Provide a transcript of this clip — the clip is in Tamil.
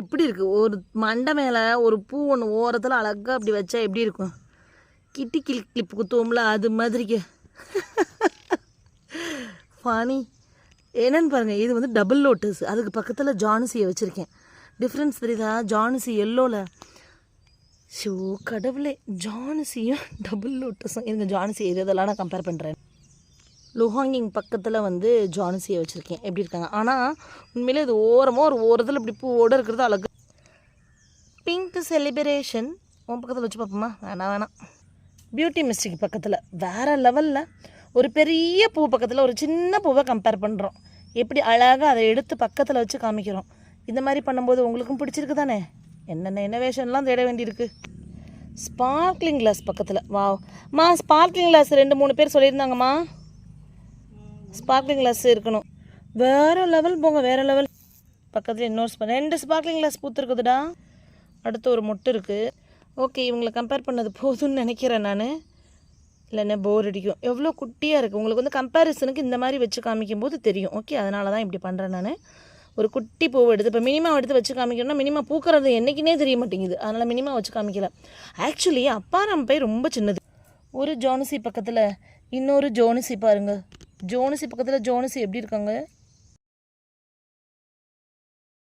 எப்படி இருக்குது ஒரு மண்டை மேலே ஒரு பூ ஒன்று ஓரத்தில் அழகாக அப்படி வச்சா எப்படி இருக்கும்? கிட்டி கிளி கிளிப் குத்துவோம்ல அது மாதிரிக்கு. ஃபானி என்னன்னு பாருங்கள் இது வந்து டபுள் லோட்டஸ் அதுக்கு பக்கத்தில் ஜானுசியை வச்சுருக்கேன். டிஃப்ரென்ஸ் தெரியுதா? ஜானுசி எல்லோவில் ஷோ கடவுளே. ஜானுசியும் டபுள் லோட்டஸும் எனக்கு ஜானுசி இது இதெல்லாம் நான் கம்பேர் பண்ணுறேன் லுஹாங்கிங் பக்கத்தில் வந்து ஜான்சியை வச்சுருக்கேன். எப்படி இருக்காங்க? ஆனால் உண்மையிலே இது ஓரமாக ஒரு ஓரத்தில் இப்படி பூவோடு இருக்கிறது அழகு. பிங்க் செலிப்ரேஷன் உன் பக்கத்தில் வச்சு பார்ப்போமா? வேணாம் வேணாம். பியூட்டி மிஸ்டிக் பக்கத்தில். வேறு லெவலில் ஒரு பெரிய பூ பக்கத்தில் ஒரு சின்ன பூவை கம்பேர் பண்ணுறோம் எப்படி அழகாக அதை எடுத்து பக்கத்தில் வச்சு காமிக்கிறோம். இந்த மாதிரி பண்ணும்போது உங்களுக்கும் பிடிச்சிருக்கு தானே? என்னென்ன இன்னோவேஷன்லாம் தேட வேண்டியிருக்கு. ஸ்பார்க்லிங் கிளாஸ் பக்கத்தில். வா மா ஸ்பார்க்லிங் கிளாஸ் ரெண்டு மூணு பேர் சொல்லியிருந்தாங்கம்மா. ஸ்பார்க்லிங் கிளாஸ் இருக்கணும். வேறு லெவல் போங்க வேறு லெவல் பக்கத்தில் இன்னொரு ஸ்பா ரெண்டு ஸ்பார்க்லிங் கிளாஸ் பூத்துருக்குதுடா அடுத்து ஒரு மொட்டு இருக்குது ஓகே இவங்களை கம்பேர் பண்ணது போதும்னு நினைக்கிறேன் நான். இல்லைன்னா போர் அடிக்கும். எவ்வளோ குட்டியாக இருக்குது உங்களுக்கு வந்து கம்பேரிசனுக்கு இந்த மாதிரி வச்சு காமிக்கும் போது தெரியும். ஓகே அதனால தான் இப்படி பண்ணுறேன் நான். ஒரு குட்டி பூவை எடுத்து இப்போ மினிமம் எடுத்து வச்சு காமிக்கணும்னா மினிமம் பூக்கிறது என்றைக்குனே தெரிய மாட்டேங்குது. அதனால் மினிமம் வச்சு காமிக்கல. ஆக்சுவலி அப்பாரம் பை ரொம்ப சின்னது. ஒரு ஜோனசி பக்கத்தில் இன்னொரு ஜோனசி பாருங்கள் ஜோனசி பக்கத்தில் ஜோனசி எப்படி இருக்காங்க?